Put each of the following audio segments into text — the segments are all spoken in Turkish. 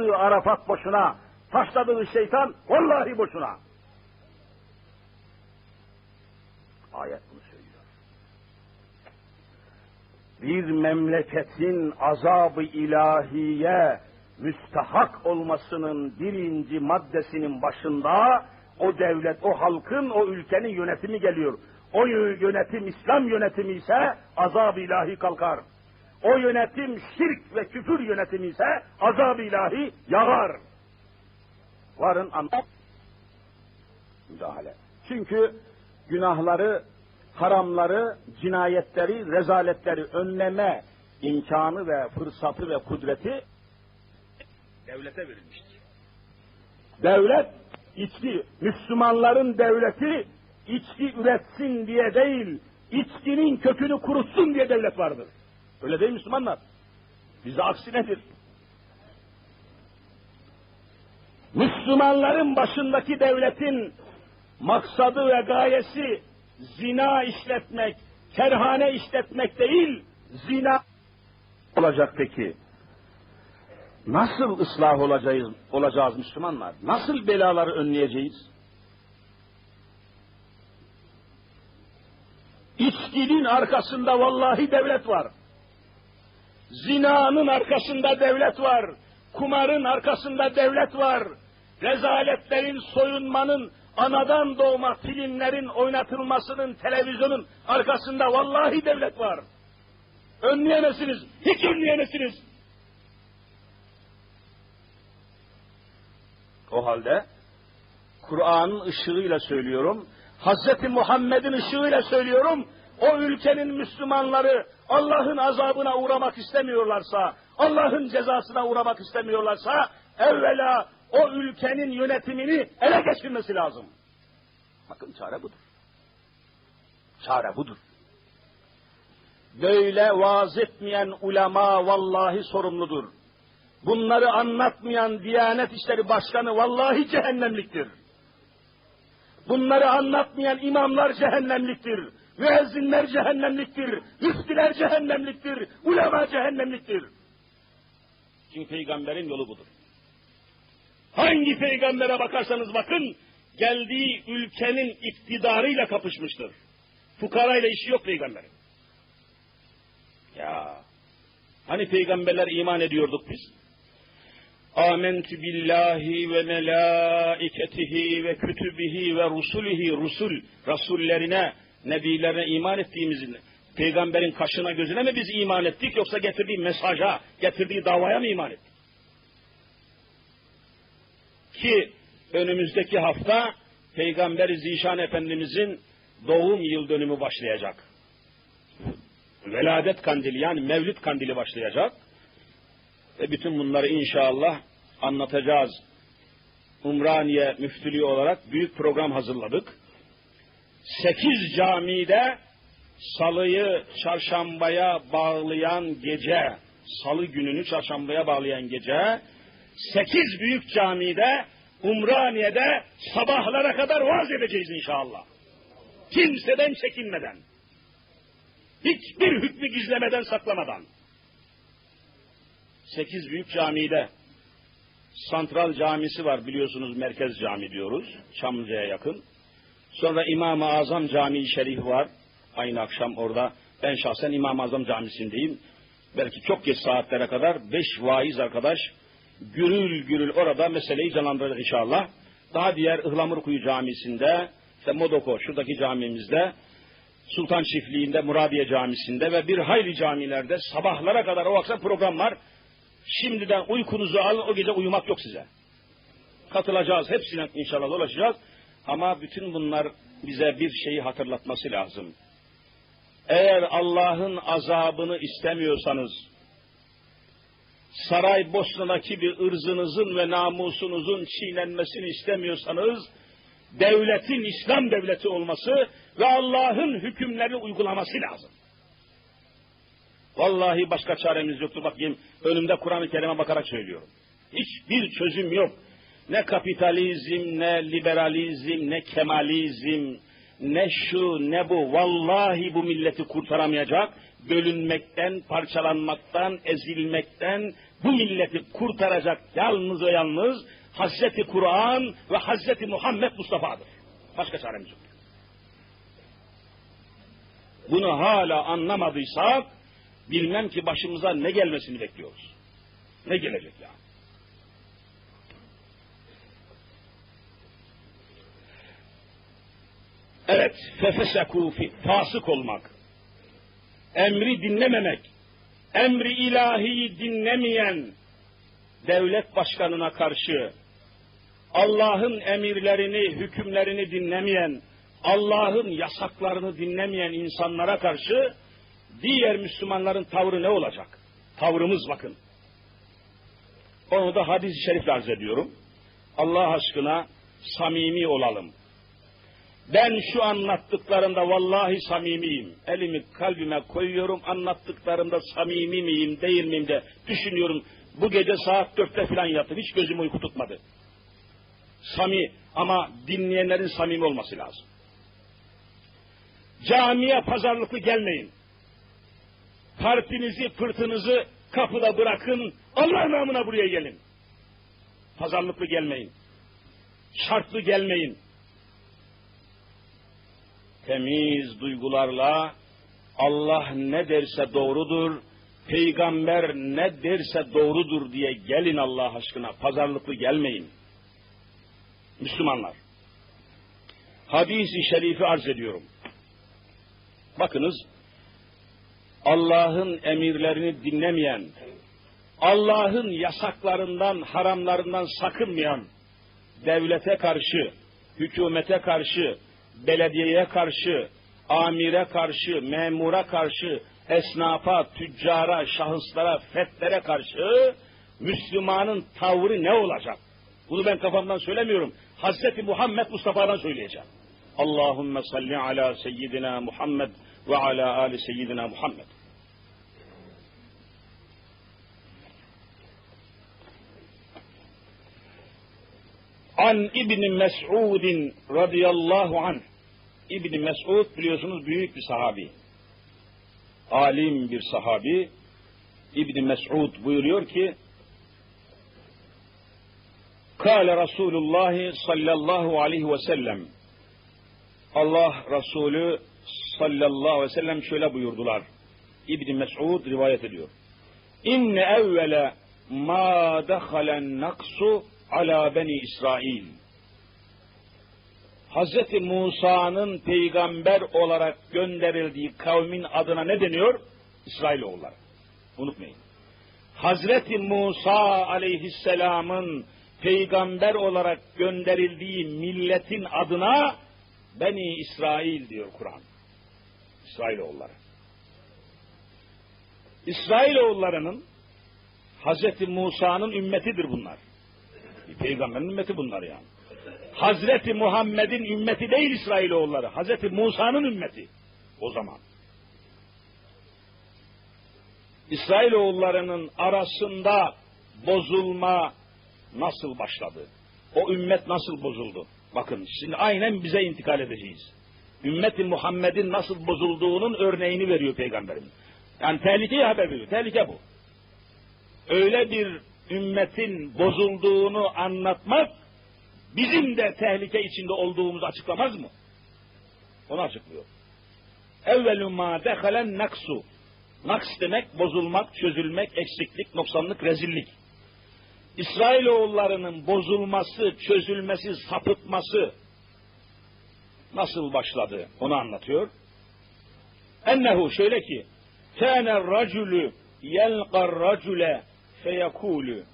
Yaptığı Arafat boşuna, taşladığı şeytan vallahi boşuna. Ayet bunu söylüyor. Bir memleketin azabı ilahiye müstahak olmasının birinci maddesinin başında o devlet, o halkın, o ülkenin yönetimi geliyor. O yönetim İslam yönetimi ise azab ilahi kalkar. O yönetim şirk ve küfür yönetimi ise azab ilahi yağar. Varın anlat. Müdahale. Çünkü günahları, haramları, cinayetleri, rezaletleri önleme imkanı ve fırsatı ve kudreti devlete verilmiştir. Devlet içki, Müslümanların devleti içki üretsin diye değil, içkinin kökünü kurutsun diye devlet vardır. Öyle değil Müslümanlar. Bize aksi nedir? Müslümanların başındaki devletin maksadı ve gayesi zina işletmek, kerhane işletmek değil, zina olacak peki. Nasıl ıslah olacağız, olacağız Müslümanlar? Nasıl belaları önleyeceğiz? İçkinin arkasında vallahi devlet var. Zinanın arkasında devlet var. Kumarın arkasında devlet var. Rezaletlerin, soyunmanın, anadan doğma filmlerin oynatılmasının, televizyonun arkasında vallahi devlet var. Önleyemezsiniz. Hiç önleyemezsiniz. O halde Kur'an'ın ışığıyla söylüyorum, Hazreti Muhammed'in ışığıyla söylüyorum, o ülkenin Müslümanları Allah'ın azabına uğramak istemiyorlarsa, Allah'ın cezasına uğramak istemiyorlarsa, evvela o ülkenin yönetimini ele geçirmesi lazım. Bakın çare budur. Çare budur. Böyle vaaz etmeyen ulema vallahi sorumludur. Bunları anlatmayan Diyanet İşleri Başkanı vallahi cehennemliktir. Bunları anlatmayan imamlar cehennemliktir. Müezzinler cehennemliktir. Müftiler cehennemliktir. Ulema cehennemliktir. Çünkü peygamberin yolu budur. Hangi peygambere bakarsanız bakın, geldiği ülkenin iktidarıyla kapışmıştır. Fukarayla işi yok peygamberin. Ya, hani peygamberler iman ediyorduk biz? Amentü billahi ve melaiketihi ve kütübihi ve rusulihi rusul rasullerine, nebilerine iman ettiğimizin peygamberin kaşına gözüne mi biz iman ettik yoksa getirdiği mesaja, getirdiği davaya mı iman ettik? Ki önümüzdeki hafta Peygamber Zişan Efendimizin doğum yıl dönümü başlayacak. Veladet kandili yani mevlid kandili başlayacak. Ve bütün bunları inşallah anlatacağız. Umraniye müftülüğü olarak büyük program hazırladık. Sekiz camide salıyı çarşambaya bağlayan gece, salı gününü çarşambaya bağlayan gece, sekiz büyük camide Umraniye'de sabahlara kadar vaaz edeceğiz inşallah. Kimseden çekinmeden. Hiçbir hükmü gizlemeden saklamadan. Sekiz büyük camide Santral Camisi var biliyorsunuz Merkez Cami diyoruz. Çamlıca'ya yakın. Sonra İmam-ı Azam Camii Şerif var. Aynı akşam orada ben şahsen İmam-ı Azam Camisi'ndeyim. Belki çok geç saatlere kadar beş vaiz arkadaş gürül gürül orada meseleyi canlandıracak inşallah. Daha diğer Ihlamurkuyu Camisi'nde, işte Modoko şuradaki camimizde, Sultan Çiftliği'nde, Muradiye Camisi'nde ve bir hayli camilerde sabahlara kadar o akşam program var. Şimdiden uykunuzu alın, o gece uyumak yok size. Katılacağız, hepsine inşallah dolaşacağız. Ama bütün bunlar bize bir şeyi hatırlatması lazım. Eğer Allah'ın azabını istemiyorsanız, saray Bosna'daki bir ırzınızın ve namusunuzun çiğnenmesini istemiyorsanız, devletin İslam devleti olması ve Allah'ın hükümlerini uygulaması lazım. Vallahi başka çaremiz yoktur. Bakayım önümde Kur'an-ı Kerim'e bakarak söylüyorum. Hiçbir çözüm yok. Ne kapitalizm, ne liberalizm, ne kemalizm, ne şu, ne bu. Vallahi bu milleti kurtaramayacak. Bölünmekten, parçalanmaktan, ezilmekten, bu milleti kurtaracak yalnız ve yalnız Hazreti Kur'an ve Hazreti Muhammed Mustafa'dır. Başka çaremiz yok. Bunu hala anlamadıysak bilmem ki başımıza ne gelmesini bekliyoruz. Ne gelecek ya? Evet, fefeseku fi, fasık olmak, emri dinlememek, emri ilahiyi dinlemeyen devlet başkanına karşı, Allah'ın emirlerini, hükümlerini dinlemeyen, Allah'ın yasaklarını dinlemeyen insanlara karşı diğer Müslümanların tavrı ne olacak? Tavrımız bakın. Onu da hadis-i şerifle arz ediyorum. Allah aşkına samimi olalım. Ben şu anlattıklarımda vallahi samimiyim. Elimi kalbime koyuyorum. Anlattıklarımda samimi miyim, değil miyim de düşünüyorum. Bu gece saat dörtte falan yattım. Hiç gözüm uyku tutmadı. Sami ama dinleyenlerin samimi olması lazım. Camiye pazarlıklı gelmeyin. Partinizi, pırtınızı kapıda bırakın. Allah namına buraya gelin. Pazarlıklı gelmeyin. Şartlı gelmeyin. Temiz duygularla Allah ne derse doğrudur, peygamber ne derse doğrudur diye gelin Allah aşkına. Pazarlıklı gelmeyin. Müslümanlar. Hadis-i şerifi arz ediyorum. Bakınız, Allah'ın emirlerini dinlemeyen, Allah'ın yasaklarından, haramlarından sakınmayan, devlete karşı, hükümete karşı, belediyeye karşı, amire karşı, memura karşı, esnafa, tüccara, şahıslara, fetlere karşı Müslümanın tavrı ne olacak? Bunu ben kafamdan söylemiyorum. Hazreti Muhammed Mustafa'dan söyleyeceğim. Allahümme salli ala seyyidina Muhammed ve ala ali seyyidina Muhammed. An İbni Mes'udin radıyallahu anh. İbni Mes'ud biliyorsunuz büyük bir sahabi. Alim bir sahabi. İbni Mes'ud buyuruyor ki Kale Resulullah sallallahu aleyhi ve sellem Allah Resulü sallallahu aleyhi ve sellem şöyle buyurdular. İbni Mes'ud rivayet ediyor. İnne evvele ma dehalen naksu ala beni İsrail. Hazreti Musa'nın peygamber olarak gönderildiği kavmin adına ne deniyor? İsrailoğulları. Unutmayın. Hazreti Musa aleyhisselamın peygamber olarak gönderildiği milletin adına Beni İsrail diyor Kur'an. İsrailoğulları. İsrailoğullarının Hazreti Musa'nın ümmetidir bunlar. Bir peygamberin ümmeti bunlar yani. Hazreti Muhammed'in ümmeti değil İsrailoğulları. Hazreti Musa'nın ümmeti o zaman. İsrailoğullarının arasında bozulma nasıl başladı? O ümmet nasıl bozuldu? Bakın şimdi aynen bize intikal edeceğiz. Ümmeti Muhammed'in nasıl bozulduğunun örneğini veriyor peygamberimiz. Yani tehlikeyi haber veriyor. Tehlike bu. Öyle bir ümmetin bozulduğunu anlatmak bizim de tehlike içinde olduğumuzu açıklamaz mı? Onu açıklıyor. Evvelü ma dehalen naksu. Naks demek bozulmak, çözülmek, eksiklik, noksanlık, rezillik. İsrailoğullarının bozulması, çözülmesi, sapıtması nasıl başladı onu anlatıyor. Ennehu şöyle ki kâne racülü yelqar racüle feyekûlü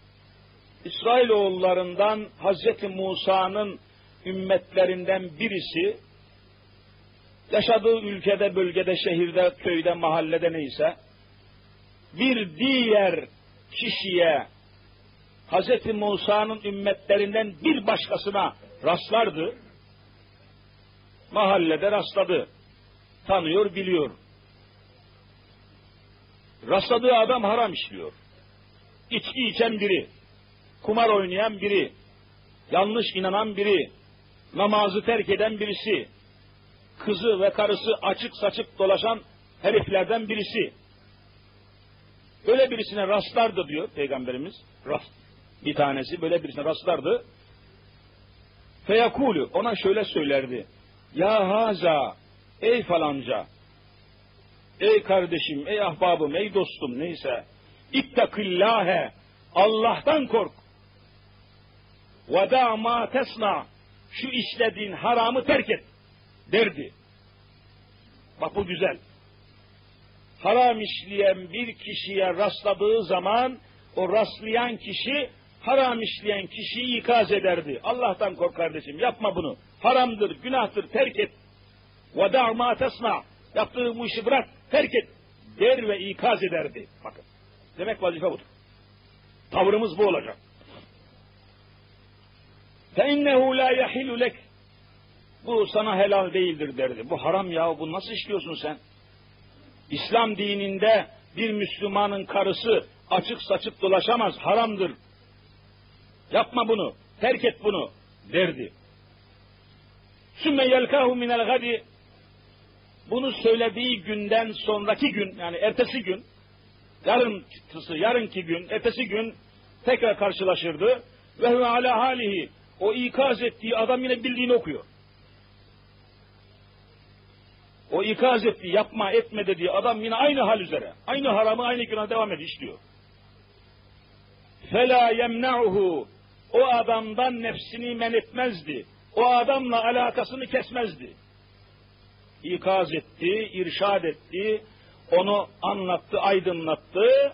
İsrailoğullarından Hazreti Musa'nın ümmetlerinden birisi yaşadığı ülkede, bölgede, şehirde, köyde, mahallede neyse bir diğer kişiye Hz. Musa'nın ümmetlerinden bir başkasına rastlardı. Mahallede rastladı. Tanıyor, biliyor. Rastladığı adam haram işliyor. İçki içen biri, kumar oynayan biri, yanlış inanan biri, namazı terk eden birisi, kızı ve karısı açık saçık dolaşan heriflerden birisi. böyle birisine rastlardı diyor Peygamberimiz. Rast. Bir tanesi böyle birisine rastlardı. Feyakulu ona şöyle söylerdi. Ya haza ey falanca ey kardeşim ey ahbabım ey dostum neyse ittakillâhe Allah'tan kork ve da ma tesna şu işlediğin haramı terk et derdi. Bak bu güzel. Haram işleyen bir kişiye rastladığı zaman o rastlayan kişi haram işleyen kişiyi ikaz ederdi. Allah'tan kork kardeşim yapma bunu. Haramdır, günahtır, terk et. وَدَعْ مَا تَصْنَعْ Yaptığı bu işi bırak, terk et. Der ve ikaz ederdi. Bakın. Demek vazife budur. Tavrımız bu olacak. فَاِنَّهُ لَا يَحِلُ لَكْ Bu sana helal değildir derdi. Bu haram ya, bu nasıl işliyorsun sen? İslam dininde bir Müslümanın karısı açık saçık dolaşamaz, haramdır. Yapma bunu, terk et bunu derdi. Sümme yelkahu minel gadi bunu söylediği günden sonraki gün yani ertesi gün yarıntısı yarınki gün ertesi gün tekrar karşılaşırdı ve huve ala halihi o ikaz ettiği adam yine bildiğini okuyor. O ikaz ettiği yapma etme dediği adam yine aynı hal üzere. Aynı haramı aynı günah devam ediyor işliyor. Fela yemna'uhu o adamdan nefsini men etmezdi. O adamla alakasını kesmezdi. İkaz etti, irşad etti, onu anlattı, aydınlattı.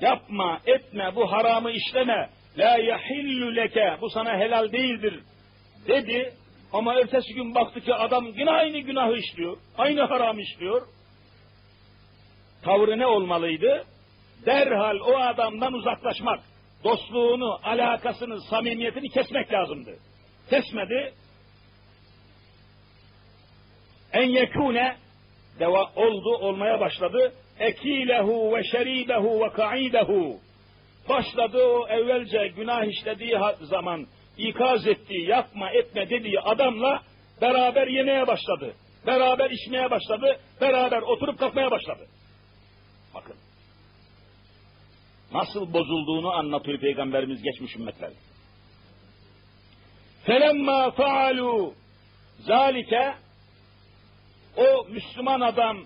Yapma, etme, bu haramı işleme. La yahillu leke, bu sana helal değildir dedi. Ama ertesi gün baktı ki adam yine aynı günahı işliyor, aynı haram işliyor. Tavrı ne olmalıydı? Derhal o adamdan uzaklaşmak, dostluğunu, alakasını, samimiyetini kesmek lazımdı. Kesmedi. En yekune deva oldu, olmaya başladı. Ekilehu ve şeribehu ve kaidehu. Başladı o evvelce günah işlediği zaman ikaz ettiği, yapma etme dediği adamla beraber yemeye başladı. Beraber içmeye başladı. Beraber oturup kalkmaya başladı. Bakın. Nasıl bozulduğunu anlatıyor Peygamberimiz geçmiş ümmetler. Felemma faalu zalike o Müslüman adam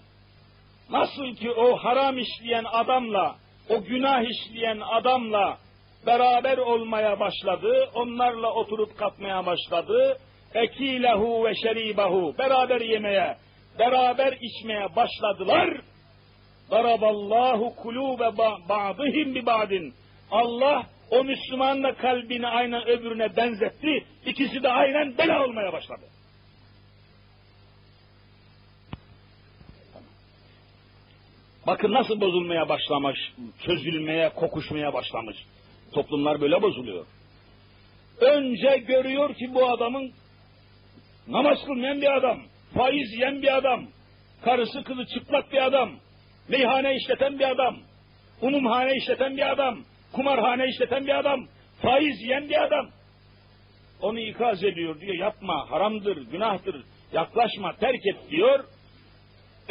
nasıl ki o haram işleyen adamla o günah işleyen adamla beraber olmaya başladı, onlarla oturup kalkmaya başladı. Ekilehu ve şeribahu beraber yemeye, beraber içmeye başladılar. Daraballahu kulube ba'dihim bi ba'din. Allah o Müslümanla kalbini aynen öbürüne benzetti. İkisi de aynen bela olmaya başladı. Bakın nasıl bozulmaya başlamış, çözülmeye, kokuşmaya başlamış. Toplumlar böyle bozuluyor. Önce görüyor ki bu adamın namaz kılmayan bir adam, faiz yiyen bir adam, karısı kızı çıplak bir adam, meyhane işleten bir adam, umumhane işleten bir adam, kumarhane işleten bir adam, faiz yiyen bir adam. Onu ikaz ediyor diyor, yapma, haramdır, günahtır, yaklaşma, terk et diyor.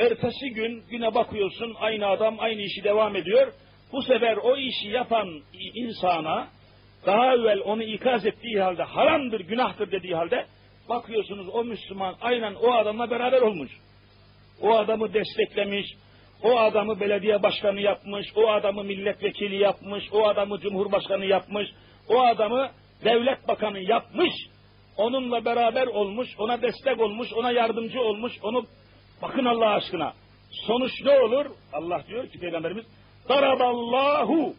Ertesi gün güne bakıyorsun aynı adam aynı işi devam ediyor. Bu sefer o işi yapan insana daha evvel onu ikaz ettiği halde haramdır, günahtır dediği halde bakıyorsunuz o Müslüman aynen o adamla beraber olmuş. O adamı desteklemiş, o adamı belediye başkanı yapmış, o adamı milletvekili yapmış, o adamı cumhurbaşkanı yapmış, o adamı devlet bakanı yapmış, onunla beraber olmuş, ona destek olmuş, ona yardımcı olmuş, onu bakın Allah aşkına. Sonuç ne olur? Allah diyor ki Peygamberimiz Daraballahu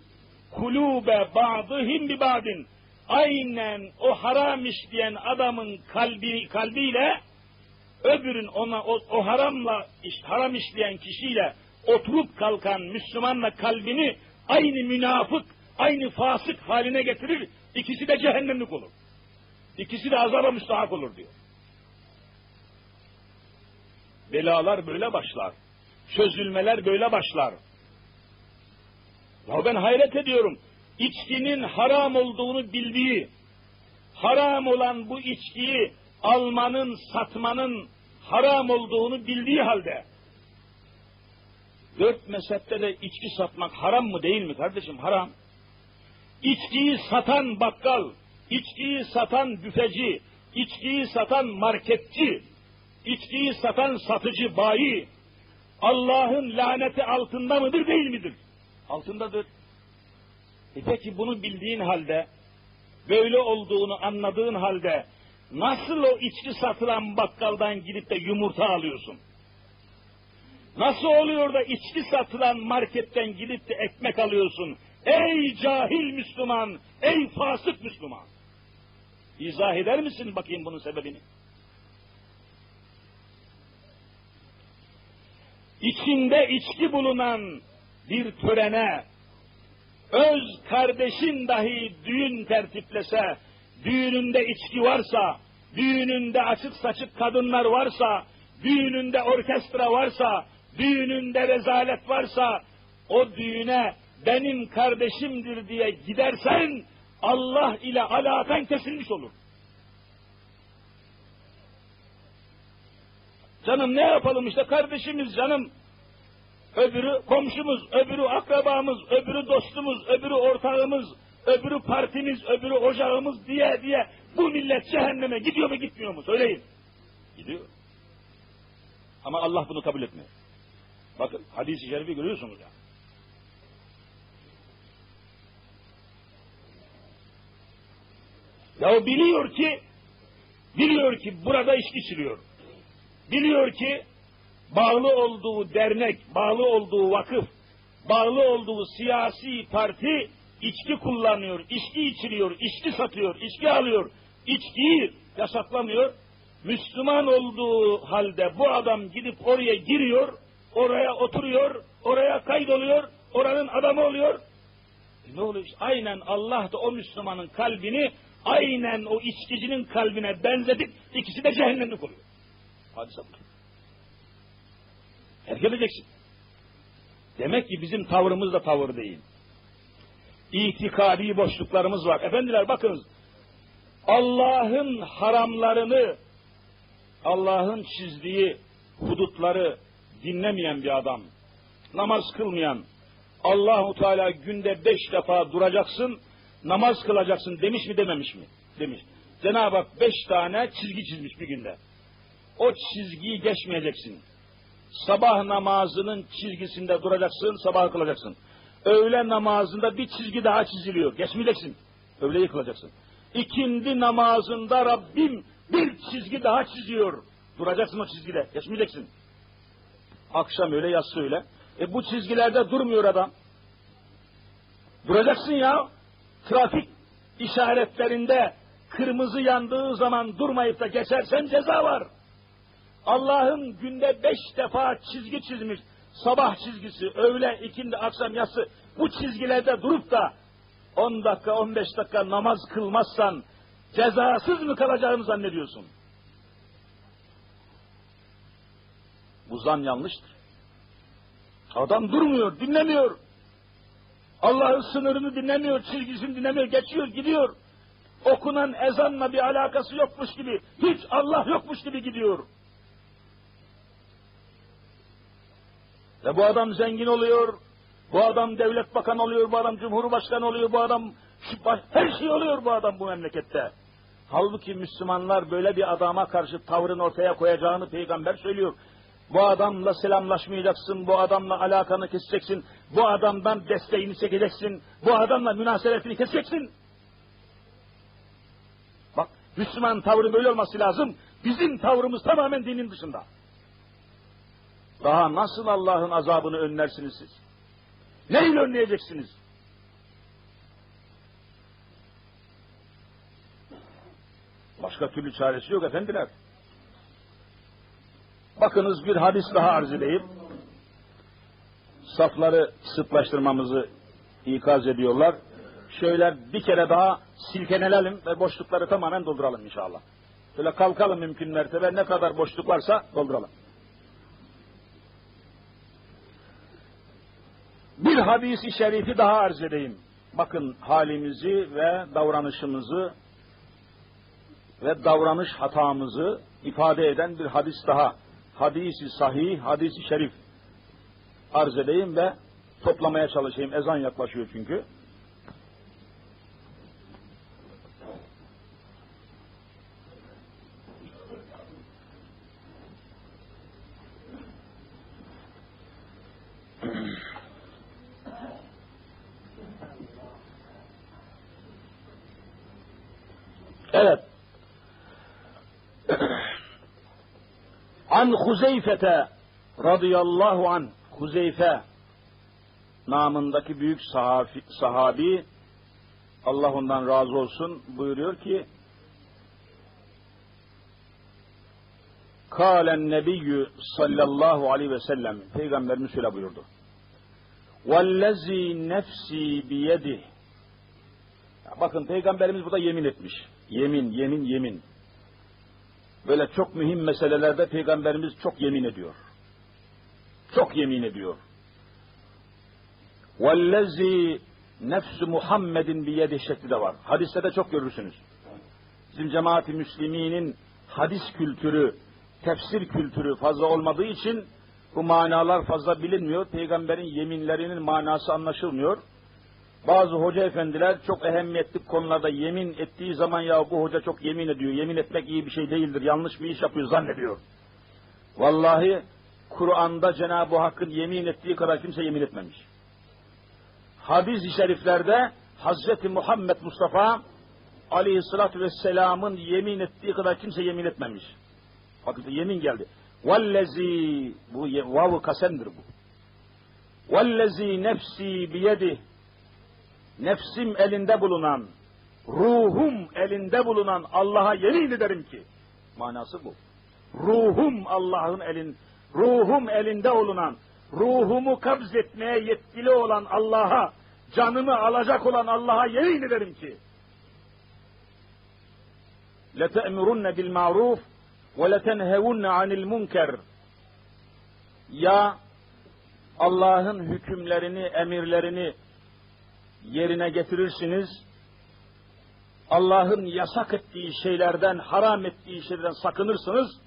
kulube ba'dihim bi ba'din. Aynen o haram işleyen adamın kalbi kalbiyle öbürün ona o, o haramla iş, haram işleyen kişiyle oturup kalkan Müslümanla kalbini aynı münafık, aynı fasık haline getirir. İkisi de cehennemlik olur. İkisi de azaba müstahak olur diyor. Belalar böyle başlar. Çözülmeler böyle başlar. Ya ben hayret ediyorum. İçkinin haram olduğunu bildiği, haram olan bu içkiyi almanın, satmanın haram olduğunu bildiği halde, Dört mezhepte de içki satmak haram mı değil mi kardeşim? Haram. İçkiyi satan bakkal, içkiyi satan büfeci, içkiyi satan marketçi, içkiyi satan satıcı bayi, Allah'ın laneti altında mıdır değil midir? Altındadır. E peki bunu bildiğin halde, böyle olduğunu anladığın halde, nasıl o içki satılan bakkaldan gidip de yumurta alıyorsun? Nasıl oluyor da içki satılan marketten gidip de ekmek alıyorsun? Ey cahil Müslüman, ey fasık Müslüman! İzah eder misin bakayım bunun sebebini? İçinde içki bulunan bir törene, öz kardeşin dahi düğün tertiplese, düğününde içki varsa, düğününde açık saçık kadınlar varsa, düğününde orkestra varsa, düğününde rezalet varsa, o düğüne benim kardeşimdir diye gidersen, Allah ile alakan kesilmiş olur. Canım ne yapalım işte kardeşimiz canım. Öbürü komşumuz, öbürü akrabamız, öbürü dostumuz, öbürü ortağımız, öbürü partimiz, öbürü ocağımız diye diye bu millet cehenneme gidiyor mu gitmiyor mu? Söyleyin. Gidiyor. Ama Allah bunu kabul etmiyor. Bakın hadis-i şerifi görüyorsunuz ya. Ya biliyor ki biliyor ki burada içki içiliyor. Biliyor ki bağlı olduğu dernek, bağlı olduğu vakıf, bağlı olduğu siyasi parti içki kullanıyor, içki içiliyor, içki satıyor, içki alıyor, içkiyi yasaklamıyor. Müslüman olduğu halde bu adam gidip oraya giriyor, oraya oturuyor, oraya kaydoluyor, oranın adamı oluyor. E ne oluyor? Aynen Allah da o Müslümanın kalbini aynen o içkicinin kalbine benzetip ikisi de cehennemlik oluyor. Hadise budur. Terk edeceksin. Demek ki bizim tavrımız da tavır değil. İtikadi boşluklarımız var. Efendiler bakınız. Allah'ın haramlarını, Allah'ın çizdiği hudutları dinlemeyen bir adam, namaz kılmayan, Allahu Teala günde beş defa duracaksın, namaz kılacaksın demiş mi dememiş mi? Demiş. Cenab-ı Hak beş tane çizgi çizmiş bir günde. O çizgiyi geçmeyeceksin. Sabah namazının çizgisinde duracaksın, sabah kılacaksın. Öğle namazında bir çizgi daha çiziliyor. Geçmeyeceksin. Öğleyi kılacaksın. İkindi namazında Rabbim bir çizgi daha çiziyor. Duracaksın o çizgide. Geçmeyeceksin. Akşam öyle, yatsı öyle. E bu çizgilerde durmuyor adam. Duracaksın ya. Trafik işaretlerinde kırmızı yandığı zaman durmayıp da geçersen ceza var. Allah'ın günde beş defa çizgi çizmiş. Sabah çizgisi, öğle, ikindi, akşam, yatsı. Bu çizgilerde durup da 10 dakika, 15 dakika namaz kılmazsan cezasız mı kalacağını zannediyorsun? Bu zan yanlıştır. Adam durmuyor, dinlemiyor. Allah'ın sınırını dinlemiyor, çizgisini dinlemiyor, geçiyor, gidiyor. Okunan ezanla bir alakası yokmuş gibi, hiç Allah yokmuş gibi gidiyor. Ve bu adam zengin oluyor, bu adam devlet bakanı oluyor, bu adam cumhurbaşkanı oluyor, bu adam her şey oluyor bu adam bu memlekette. Halbuki Müslümanlar böyle bir adama karşı tavrın ortaya koyacağını peygamber söylüyor. Bu adamla selamlaşmayacaksın, bu adamla alakanı keseceksin, bu adamdan desteğini çekeceksin, bu adamla münasebetini keseceksin. Bak, Müslüman tavrı böyle olması lazım. Bizim tavrımız tamamen dinin dışında. Daha nasıl Allah'ın azabını önlersiniz siz? Neyle önleyeceksiniz? Başka türlü çaresi yok efendiler. Bakınız bir hadis daha arz edeyim. Safları sıklaştırmamızı ikaz ediyorlar. Şöyle bir kere daha silkelenelim ve boşlukları tamamen dolduralım inşallah. Şöyle kalkalım mümkün mertebe ne kadar boşluk varsa dolduralım. Hadisi şerifi daha arz edeyim. Bakın halimizi ve davranışımızı ve davranış hatamızı ifade eden bir hadis daha. Hadisi sahih, hadisi şerif. arz edeyim ve toplamaya çalışayım. Ezan yaklaşıyor çünkü. Evet. An Huzeyfete radıyallahu an Huzeyfe namındaki büyük sahabi, sahabi Allah ondan razı olsun buyuruyor ki Kâlen nebiyyü sallallahu aleyhi ve sellem Peygamberimiz şöyle buyurdu. Vellezî nefsi biyedih Bakın Peygamberimiz burada yemin etmiş. Yemin, yemin, yemin Böyle çok mühim meselelerde Peygamberimiz çok yemin ediyor. Çok yemin ediyor. وَالَّذ۪ي nefsü Muhammedin biyedi şekli de var. Hadiste de çok görürsünüz. Bizim cemaati müsliminin hadis kültürü, tefsir kültürü fazla olmadığı için bu manalar fazla bilinmiyor. Peygamberin yeminlerinin manası anlaşılmıyor. Bazı hoca efendiler çok ehemmiyetli konularda yemin ettiği zaman ya bu hoca çok yemin ediyor. Yemin etmek iyi bir şey değildir. Yanlış bir iş yapıyor zannediyor. Vallahi Kur'an'da Cenab-ı Hakk'ın yemin ettiği kadar kimse yemin etmemiş. Hadis-i şeriflerde Hazreti Muhammed Mustafa Aleyhisselatü Vesselam'ın yemin ettiği kadar kimse yemin etmemiş. Bakın yemin geldi. Vellezi bu vav kasemdir bu. Vellezi nefsi biyedih nefsim elinde bulunan, ruhum elinde bulunan Allah'a yemin ederim ki, manası bu. Ruhum Allah'ın elin, ruhum elinde olunan, ruhumu kabz etmeye yetkili olan Allah'a, canımı alacak olan Allah'a yemin ederim ki, لَتَأْمُرُنَّ بِالْمَعْرُوفِ وَلَتَنْهَوُنَّ عَنِ الْمُنْكَرِ Ya Allah'ın hükümlerini, emirlerini yerine getirirsiniz. Allah'ın yasak ettiği şeylerden, haram ettiği şeylerden sakınırsınız.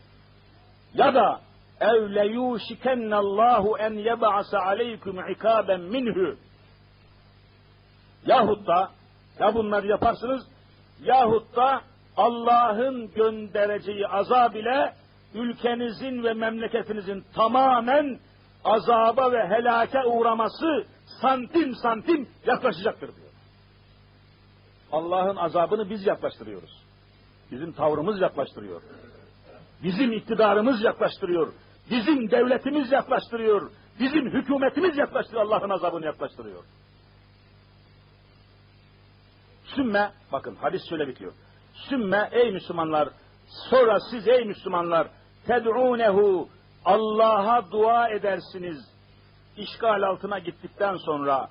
Ya da ev leyuşikennallahu en yeb'ase aleykum ikaben minhu. Yahut da ya bunları yaparsınız yahut da Allah'ın göndereceği azab ile ülkenizin ve memleketinizin tamamen azaba ve helake uğraması santim santim yaklaşacaktır diyor. Allah'ın azabını biz yaklaştırıyoruz. Bizim tavrımız yaklaştırıyor. Bizim iktidarımız yaklaştırıyor. Bizim devletimiz yaklaştırıyor. Bizim hükümetimiz yaklaştırıyor. Allah'ın azabını yaklaştırıyor. Sümme, bakın hadis şöyle bitiyor. Sümme ey Müslümanlar, sonra siz ey Müslümanlar, ted'unehu, Allah'a dua edersiniz işgal altına gittikten sonra,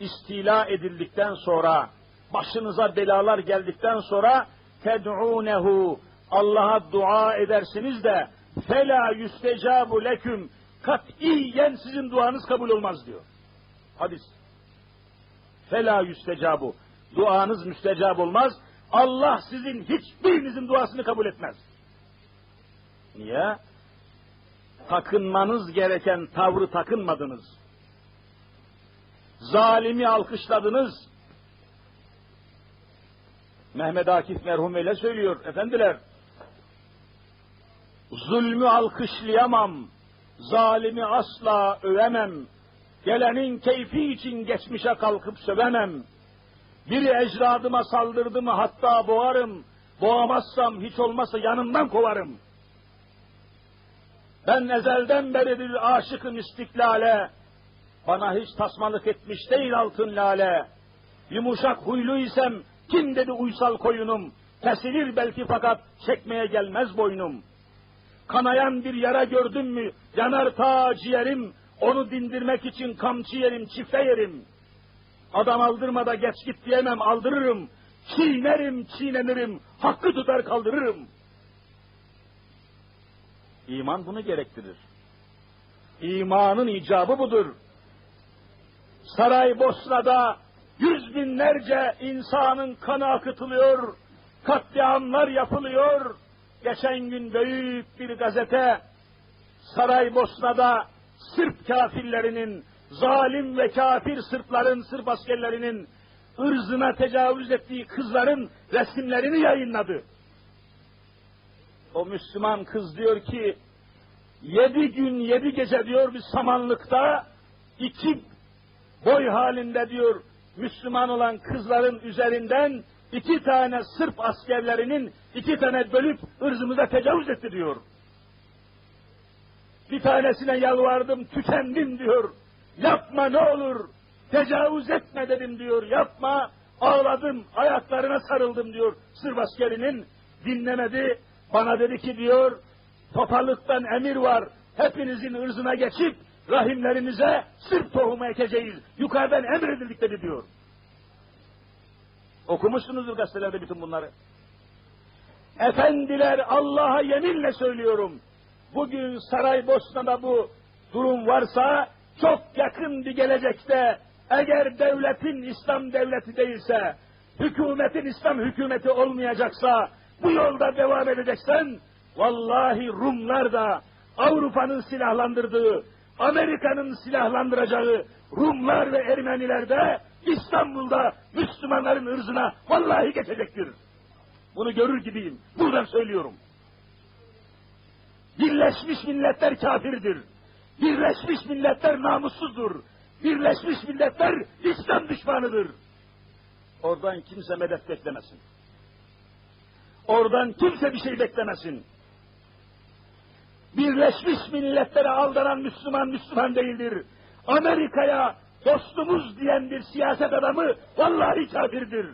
istila edildikten sonra, başınıza belalar geldikten sonra ted'unehu Allah'a dua edersiniz de fela yüstecabu leküm katiyen sizin duanız kabul olmaz diyor. Hadis. Fela yüstecabu. Duanız müstecab olmaz. Allah sizin hiçbirinizin duasını kabul etmez. Niye? Takınmanız gereken tavrı takınmadınız. Zalimi alkışladınız. Mehmet Akif merhum öyle söylüyor efendiler. Zulmü alkışlayamam, zalimi asla övemem. Gelenin keyfi için geçmişe kalkıp sövemem. Biri ecdadıma saldırdı mı hatta boğarım. Boğamazsam hiç olmazsa yanından kovarım.'' Ben ezelden beridir aşıkım istiklale. Bana hiç tasmalık etmiş değil altın lale. Yumuşak huylu isem kim dedi uysal koyunum. Kesilir belki fakat çekmeye gelmez boynum. Kanayan bir yara gördüm mü yanar ta ciğerim. Onu dindirmek için kamçı yerim, çifte yerim. Adam aldırmada geç git diyemem aldırırım. Çiğnerim, çiğnenirim, hakkı tutar kaldırırım.'' İman bunu gerektirir. İmanın icabı budur. Saraybosna'da yüz binlerce insanın kanı akıtılıyor, katliamlar yapılıyor. Geçen gün büyük bir gazete Saraybosna'da Sırp kafirlerinin, zalim ve kafir Sırpların, Sırp askerlerinin ırzına tecavüz ettiği kızların resimlerini yayınladı. O Müslüman kız diyor ki, yedi gün yedi gece diyor bir samanlıkta iki boy halinde diyor Müslüman olan kızların üzerinden iki tane Sırp askerlerinin iki tane bölüp ırzımıza tecavüz etti diyor. Bir tanesine yalvardım, tükendim diyor. Yapma ne olur, tecavüz etme dedim diyor, yapma. Ağladım, ayaklarına sarıldım diyor Sırp askerinin. Dinlemedi, bana dedi ki diyor, papalıktan emir var, hepinizin ırzına geçip rahimlerinize Sırp tohumu ekeceğiz. Yukarıdan emredildik dedi diyor. Okumuşsunuzdur gazetelerde bütün bunları. Efendiler Allah'a yeminle söylüyorum. Bugün Saraybosna'da bu durum varsa çok yakın bir gelecekte eğer devletin İslam devleti değilse, hükümetin İslam hükümeti olmayacaksa, bu yolda devam edeceksen, vallahi Rumlar da Avrupa'nın silahlandırdığı, Amerika'nın silahlandıracağı Rumlar ve Ermeniler de İstanbul'da Müslümanların ırzına vallahi geçecektir. Bunu görür gibiyim. Buradan söylüyorum. Birleşmiş Milletler kafirdir. Birleşmiş Milletler namussuzdur. Birleşmiş Milletler İslam düşmanıdır. Oradan kimse medet beklemesin. Oradan kimse bir şey beklemesin. Birleşmiş Milletler'e aldanan Müslüman Müslüman değildir. Amerika'ya dostumuz diyen bir siyaset adamı vallahi kafirdir.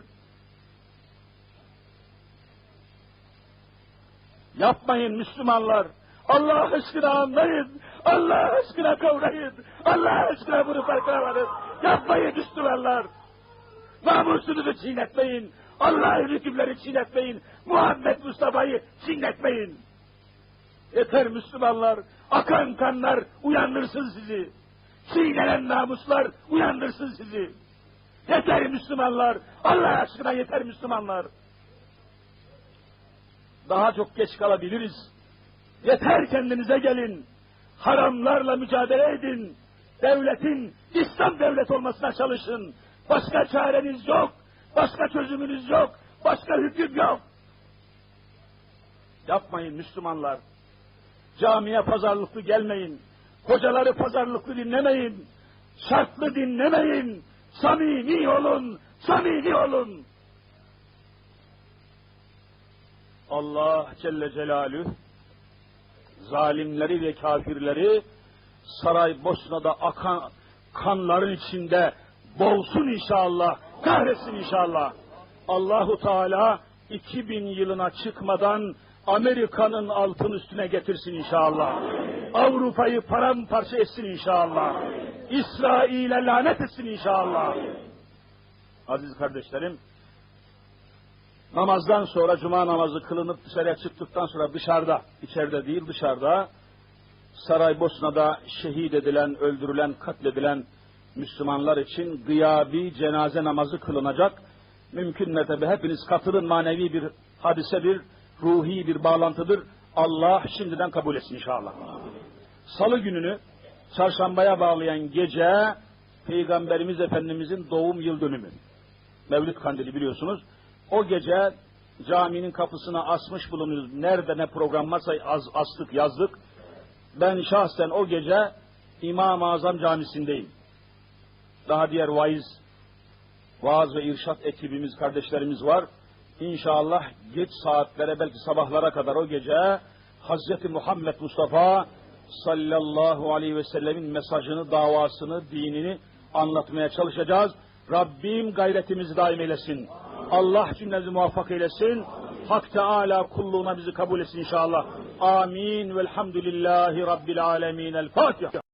Yapmayın Müslümanlar. Allah aşkına anlayın. Allah aşkına kavrayın. Allah aşkına bunu farkına varın. Yapmayın Müslümanlar. Namusunuzu çiğnetmeyin. Allah'ın hükümleri çiğnetmeyin. Muhammed Mustafa'yı çiğnetmeyin. Yeter Müslümanlar. Akan kanlar uyandırsın sizi. Çiğnenen namuslar uyandırsın sizi. Yeter Müslümanlar. Allah aşkına yeter Müslümanlar. Daha çok geç kalabiliriz. Yeter kendinize gelin. Haramlarla mücadele edin. Devletin İslam devlet olmasına çalışın. Başka çareniz yok. Başka çözümünüz yok. Başka hüküm yok. Yapmayın Müslümanlar. Camiye pazarlıklı gelmeyin. Hocaları pazarlıklı dinlemeyin. Şartlı dinlemeyin. Samimi olun. Samimi olun. Allah Celle Celaluhu zalimleri ve kafirleri Saraybosna'da akan kanların içinde boğsun inşallah, kahretsin inşallah. Allahu Teala 2000 yılına çıkmadan Amerika'nın altın üstüne getirsin inşallah. Avrupa'yı paramparça etsin inşallah. İsrail'e lanet etsin inşallah. Aziz kardeşlerim, namazdan sonra cuma namazı kılınıp dışarıya çıktıktan sonra dışarıda, içeride değil dışarıda, Saraybosna'da şehit edilen, öldürülen, katledilen Müslümanlar için gıyabi cenaze namazı kılınacak. Mümkün mertebe hepiniz katılın manevi bir hadisedir, ruhi bir bağlantıdır. Allah şimdiden kabul etsin inşallah. Salı gününü çarşambaya bağlayan gece Peygamberimiz Efendimizin doğum yıl dönümü. Mevlid kandili biliyorsunuz. O gece caminin kapısına asmış bulunuyoruz. Nerede ne program varsa az, astık yazdık. Ben şahsen o gece İmam-ı Azam camisindeyim. Daha diğer vaiz, vaaz ve irşat ekibimiz, kardeşlerimiz var. İnşallah geç saatlere belki sabahlara kadar o gece Hazreti Muhammed Mustafa sallallahu aleyhi ve sellemin mesajını, davasını, dinini anlatmaya çalışacağız. Rabbim gayretimizi daim eylesin. Allah cümlemizi muvaffak eylesin. Hak Teala kulluğuna bizi kabul etsin inşallah. Amin. Velhamdülillahi Rabbil alemin. El Fatiha.